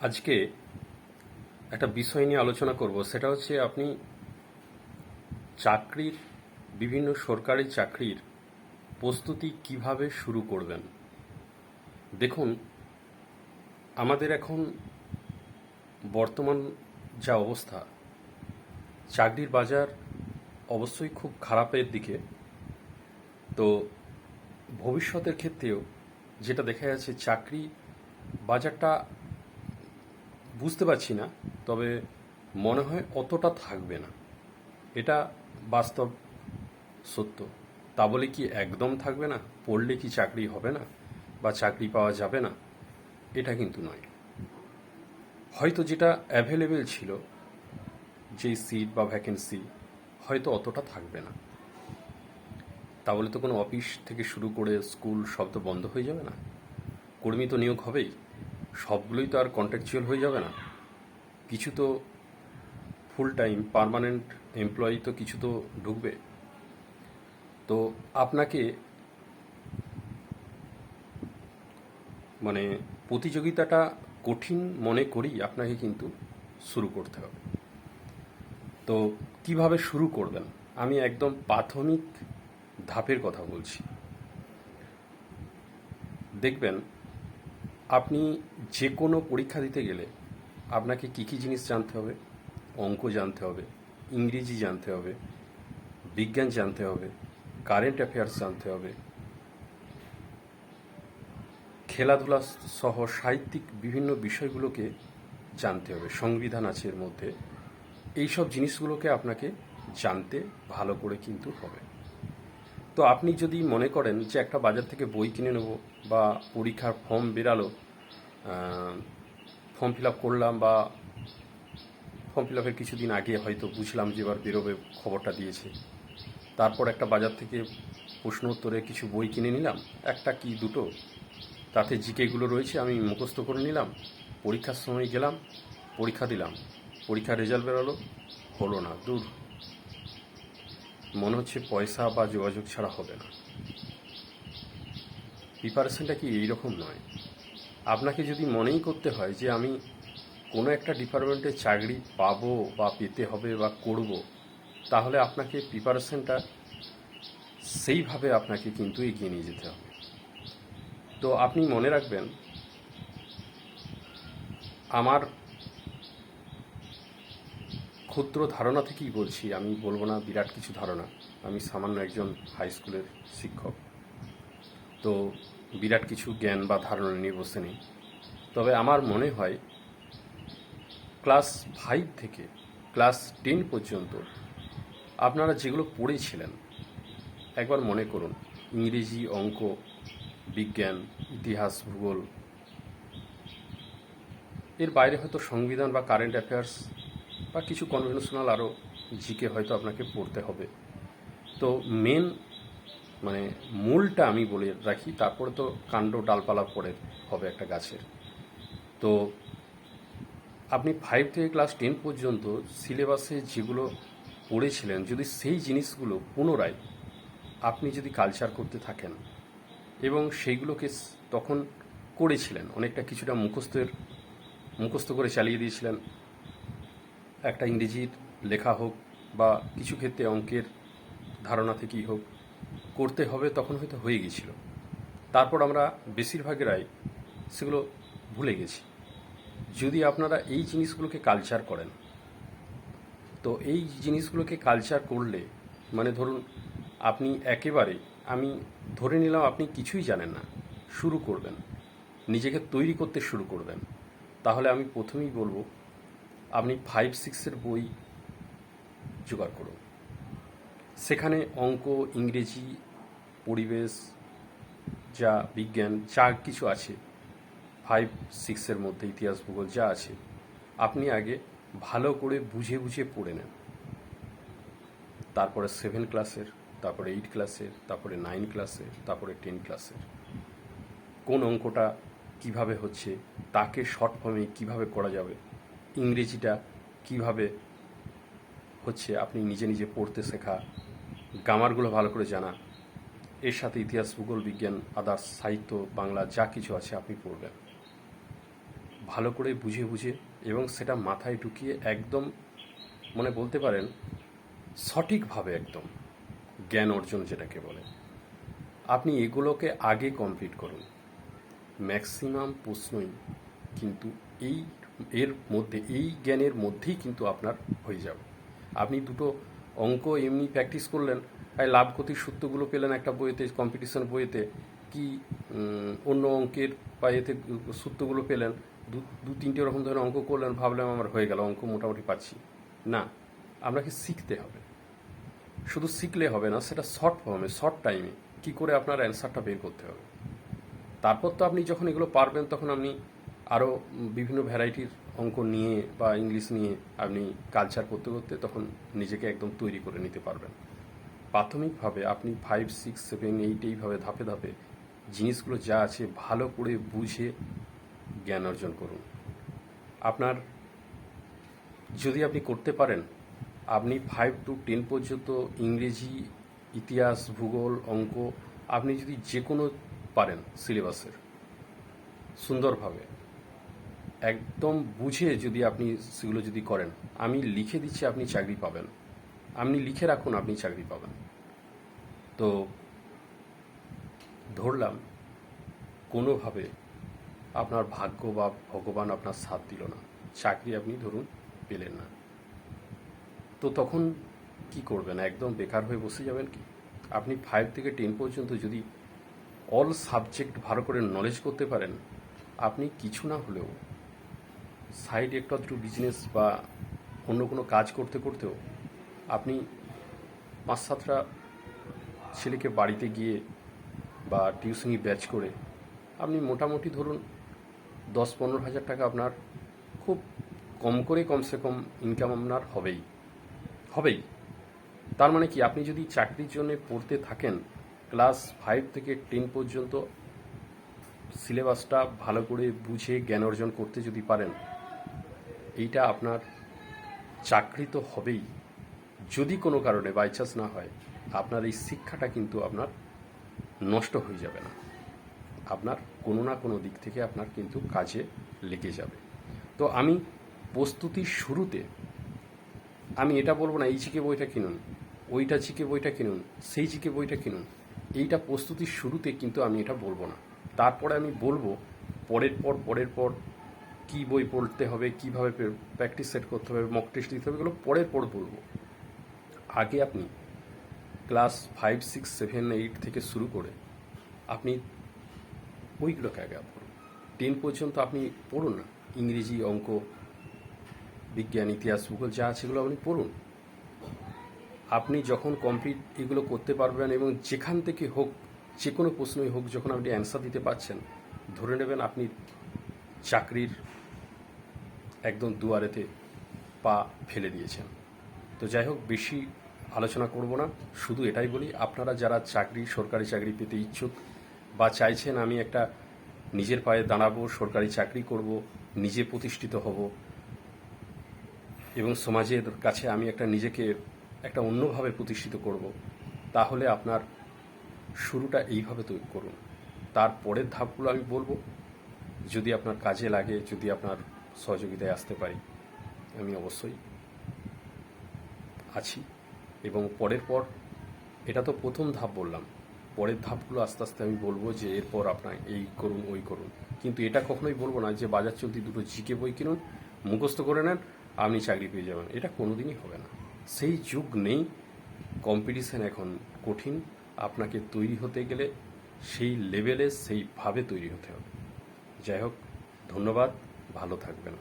আজকে একটা বিষয় নিয়ে আলোচনা করব। সেটা হচ্ছে আপনি চাকরির, বিভিন্ন সরকারি চাকরির প্রস্তুতি কীভাবে শুরু করবেন? দেখুন, আমাদের এখন বর্তমান যা অবস্থা, চাকরির বাজার অবশ্যই খুব খারাপের দিকে। তো ভবিষ্যতের ক্ষেত্রেও যেটা দেখা যাচ্ছে, চাকরি বাজারটা বুঝতে পারছি না, তবে মনে হয় অতটা থাকবে না। এটা বাস্তব সত্য। তা বলে কি একদম থাকবে না? পড়লে কি চাকরি হবে না? বা চাকরি পাওয়া যাবে না? এটা কিন্তু নয়। হয়তো যেটা অ্যাভেলেবেল ছিল, যেই সিট বা ভ্যাকেন্সি হয়তো অতটা থাকবে না। তা বলে তো কোনো অফিস থেকে শুরু করে স্কুল সব তো বন্ধ হয়ে যাবে না? কর্মী তো নিয়োগ হবেই। সবগুলোই তো আর কন্ট্রাকচুয়াল হয়ে যাবে না। কিছু তো ফুল টাইম পার্মানেন্ট এমপ্লয়ি তো কিছু তো ঢুকবে। তো আপনাকে মানে প্রতিযোগিতাটা কঠিন মনে করেই আপনাকে কিন্তু শুরু করতে হবে। তো কীভাবে শুরু করবেন? আমি একদম প্রাথমিক ধাপের কথা বলছি। দেখবেন আপনি যে কোনো পরীক্ষা দিতে গেলে আপনাকে কী কী জিনিস জানতে হবে? অঙ্ক জানতে হবে, ইংরেজি জানতে হবে, বিজ্ঞান জানতে হবে কারেন্ট অ্যাফেয়ার্স জানতে হবে, খেলাধুলা সহ সাহিত্যিক বিভিন্ন বিষয়গুলোকে জানতে হবে, সংবিধান আছে এর মধ্যে। এইসব জিনিসগুলোকে আপনাকে জানতে ভালো করে কিন্তু হবে। তো আপনি যদি মনে করেন যে একটা বাজার থেকে বই কিনে নেব বা পরীক্ষার ফর্ম বেরালো ফর্ম ফিল আপ করলাম বা ফর্ম ফিল আপের কিছুদিন আগে হয়তো বুঝলাম যে এবার বেরোবে খবরটা দিয়েছে। তারপর একটা বাজার থেকে প্রশ্ন উত্তরে কিছু বই কিনে নিলাম, একটা কি দুটো? তাতে জিকেগুলো রয়েছে, আমি মুখস্থ করে নিলাম, পরীক্ষার সময় গেলাম, পরীক্ষা দিলাম, পরীক্ষার রেজাল্ট বেরোলো, হলো না, দূর। মনে হচ্ছে পয়সা বা যোগাযোগ ছাড়া হবে না। প্রিপারেশনটা কি এইরকম নয়। আপনাকে যদি মনেই করতে হয় যে আমি কোনো একটা ডিপার্টমেন্টে চাকরি পাবো বা পেতে হবে বা করব, তাহলে আপনাকে প্রিপারেশনটা সেইভাবে আপনাকে কিন্তু এগিয়ে নিয়ে যেতে হবে। তো আপনি মনে রাখবেন, আমার ক্ষুদ্র ধারণা থেকেই বলছি, আমি বলব না বিরাট কিছু ধারণা। আমি সামান্য একজন হাই স্কুলের শিক্ষক। তো বিরাট কিছু জ্ঞান বা ধারণা নিয়ে বসে নেই। তবে আমার মনে হয় ক্লাস ফাইভ থেকে ক্লাস টেন পর্যন্ত আপনারা যেগুলো পড়েছিলেন, একবার মনে করুন, ইংরেজি, অঙ্ক, বিজ্ঞান, ইতিহাস, ভূগোল, এর বাইরে হয়তো সংবিধান বা কারেন্ট অ্যাফেয়ার্স বা কিছু কনভেনশনাল আরও জিকে হয়তো আপনাকে পড়তে হবে। তো মেন মানে মূলটা আমি বলে রাখি, তারপরে তো কাণ্ড ডালপালা পড়ে হবে একটা গাছের। তো আপনি ফাইভ থেকে ক্লাস টেন পর্যন্ত সিলেবাসে যেগুলো পড়েছিলেন, যদি সেই জিনিসগুলো পুনরায় আপনি যদি কালচার করতে থাকেন এবং সেইগুলোকে তখন করেছিলেন, অনেকটা কিছুটা মুখস্থের, মুখস্থ করে চালিয়ে দিয়েছিলেন একটা ইংরেজির লেখা হোক বা কিছু ক্ষেত্রে অঙ্কের ধারণা থেকেই হোক, করতে হবে তখন হয়তো হয়ে গেছিল। তারপর আমরা বেশিরভাগেরাই সেগুলো ভুলে গেছি। যদি আপনারা এই জিনিসগুলোকে কালচার করেন, তো এই জিনিসগুলোকে কালচার করলে মানে ধরুন আপনি একেবারে, আমি ধরে নিলাম আপনি কিছুই জানেন না, শুরু করবেন, নিজেকে তৈরি করতে শুরু করবেন, তাহলে আমি প্রথমেই বলব আপনি ফাইভ সিক্সের বই জোগাড় করুন। সেখানে অঙ্ক, ইংরেজি, পরিবেশ, যা বিজ্ঞান, যা কিছু আছে ফাইভ সিক্সের মধ্যে ইতিহাস, ভূগোল যা আছে, আপনি আগে ভালো করে বুঝে বুঝে পড়ে নেন। তারপরে সেভেন ক্লাসের তারপরে এইট ক্লাসের তারপরে নাইন ক্লাসের তারপরে টেন ক্লাসের কোন অঙ্কটা কীভাবে হচ্ছে, তাকে শর্ট ফর্মে কীভাবে করা যাবে ইংরেজিটা কীভাবে হচ্ছে আপনি নিজে নিজে পড়তে শেখা, গ্রামারগুলো ভালো করে জানা, এর সাথে ইতিহাস, ভূগোল, বিজ্ঞান, আদার্স, সাহিত্য, বাংলা যা কিছু আছে আপনি পড়বেন। ভালো করে বুঝে বুঝে এবং সেটা মাথায় ঢুকিয়ে একদম মানে বলতে পারেন সঠিকভাবে একদম জ্ঞান অর্জন যেটাকে বলে। আপনি এগুলোকে আগে কমপ্লিট করুন। ম্যাক্সিমাম প্রশ্নই কিন্তু এই এর মধ্যে, এই জ্ঞানের মধ্যেই কিন্তু আপনার হয়ে যাবে। আপনি দুটো অঙ্ক এমনি প্র্যাকটিস করলেন আর লাভ ক্ষতির সূত্রগুলো পেলেন একটা বইতে কম্পিটিশন বইতে, কি অন্য অঙ্কের বা এতে সূত্রগুলো পেলেন, দু তিনটে রকম ধরনের অঙ্ক করলেন, ভাবলাম আমার হয়ে গেল, অঙ্ক মোটামুটি পাচ্ছি। না, আপনাকে শিখতে হবে। শুধু শিখলে হবে না, সেটা শর্ট ফর্মে শর্ট টাইমে কি করে আপনার অ্যান্সারটা বের করতে হবে। তারপর তো আপনি যখন এগুলো পারবেন, তখন আপনি আরও বিভিন্ন ভ্যারাইটির অঙ্ক নিয়ে বা ইংলিশ নিয়ে আপনি কালচার করতে করতে তখন নিজেকে একদম তৈরি করে নিতে পারবেন। প্রাথমিকভাবে আপনি ফাইভ সিক্স সেভেন এইট এইভাবে ধাপে ধাপে জিনিসগুলো যা আছে ভালো করে বুঝে জ্ঞান অর্জন করুন। আপনার যদি আপনি করতে পারেন, আপনি ফাইভ টু টেন পর্যন্ত ইংরেজি, ইতিহাস, ভূগোল, অঙ্ক, আপনি যদি যে কোনো পারেন সিলেবাসের সুন্দরভাবে। একদম বুঝে যদি আপনি সেগুলো যদি করেন, আমি লিখে দিচ্ছি, আপনি চাকরি পাবেন। আপনি লিখে রাখুন, আপনি চাকরি পাবেন। তো ধরলাম, কোনোভাবে আপনার ভাগ্য বা ভগবান আপনার সাথ দিল না। চাকরি আপনি ধরুন পেলেন না। তো তখন কি করবেন? একদম বেকার হয়ে বসে যাবেন কি? আপনি ফাইভ থেকে টেন পর্যন্ত যদি অল সাবজেক্ট ভালো করে নলেজ করতে পারেন, আপনি কিছু না হলেও সাইড একটু আধটু বিজনেস বা অন্য কোনো কাজ করতে করতেও আপনি পাঁচ সাতটা ছেলেকে বাড়িতে গিয়ে বা টিউশনি ব্যাচ করে আপনি মোটামুটি ধরুন দশ পনেরো হাজার টাকা আপনার খুব কম করে কমসে কম ইনকাম আপনার হবেই হবেই। তার মানে কি আপনি যদি চাকরির জন্য পড়তে থাকেন ক্লাস ফাইভ থেকে টেন পর্যন্ত সিলেবাসটা ভালো করে বুঝে জ্ঞান অর্জন করতে যদি পারেন, এইটা আপনার চাকরি তো হবেই। যদি কোনো কারণে বাই চান্স না হয়, আপনার এই শিক্ষাটা কিন্তু আপনার নষ্ট হয়ে যাবে না। আপনার কোনো না কোনো দিক থেকে আপনার কিন্তু কাজে লেগে যাবে। তো আমি প্রস্তুতির শুরুতে, আমি এটা বলব না, এই জিকে বইটা কিনুন, ওইটা জিকে বইটা কিনুন, সেই জিকে বইটা কিনুন, এইটা প্রস্তুতির শুরুতে কিন্তু আমি এটা বলব না। তারপরে আমি বলব, পরের পর পরের পর কি বই পড়তে হবে, কীভাবে প্র্যাকটিস সেট করতে হবে মক টেস্ট দিতে হবে, এগুলো পরের পর বলব। আগে আপনি class five six seven eight থেকে শুরু করে আপনি বইগুলোকে আগে পড়ুন। টেন পর্যন্ত আপনি পড়ুন না। ইংরেজি, অঙ্ক, বিজ্ঞান, ইতিহাস, ভূগোল যা আছে এগুলো আপনি পড়ুন। আপনি যখন কমপ্লিট এগুলো করতে পারবেন এবং যেখান থেকে হোক যে কোনো প্রশ্নই হোক, যখন আপনি অ্যান্সার দিতে পারছেন, ধরে নেবেন আপনি চাকরির একদম দুয়ারেতে পা ফেলে দিয়েছেন। তো যাই হোক, বেশি আলোচনা করব না। শুধু এটাই বলি, আপনারা যারা চাকরি, সরকারি চাকরি পেতে ইচ্ছুক বা চাইছেন আমি একটা নিজের পায়ে দাঁড়াবো, সরকারি চাকরি করব, নিজে প্রতিষ্ঠিত হব, এবং সমাজের কাছে আমি একটা নিজেকে একটা অন্যভাবে প্রতিষ্ঠিত করব, তাহলে আপনার শুরুটা এইভাবে তৈরি করুন। তার পরের ধাপগুলো আমি বলব। যদি আপনার কাজে লাগে, যদি আপনার সহযোগিতায় আসতে পারি, আমি অবশ্যই আছি। এবং পরের পর, এটা তো প্রথম ধাপ বললাম। পরের ধাপগুলো আস্তে আস্তে আমি বলব যে এরপর আপনার এই করুন, ওই করুন। কিন্তু এটা কখনোই বলব না যে বাজার চলতি দুটো জিকে বই কিনুন, মুখস্থ করে নেন, আপনি চাকরি পেয়ে যাবেন। এটা কোনোদিনই হবে না। সেই যুগ নেই। কম্পিটিশন এখন কঠিন। আপনাকে তৈরি হতে গেলে সেই লেভেলে সেইভাবে তৈরি হতে হবে। যাই হোক, ধন্যবাদ, ভালো থাকবেন।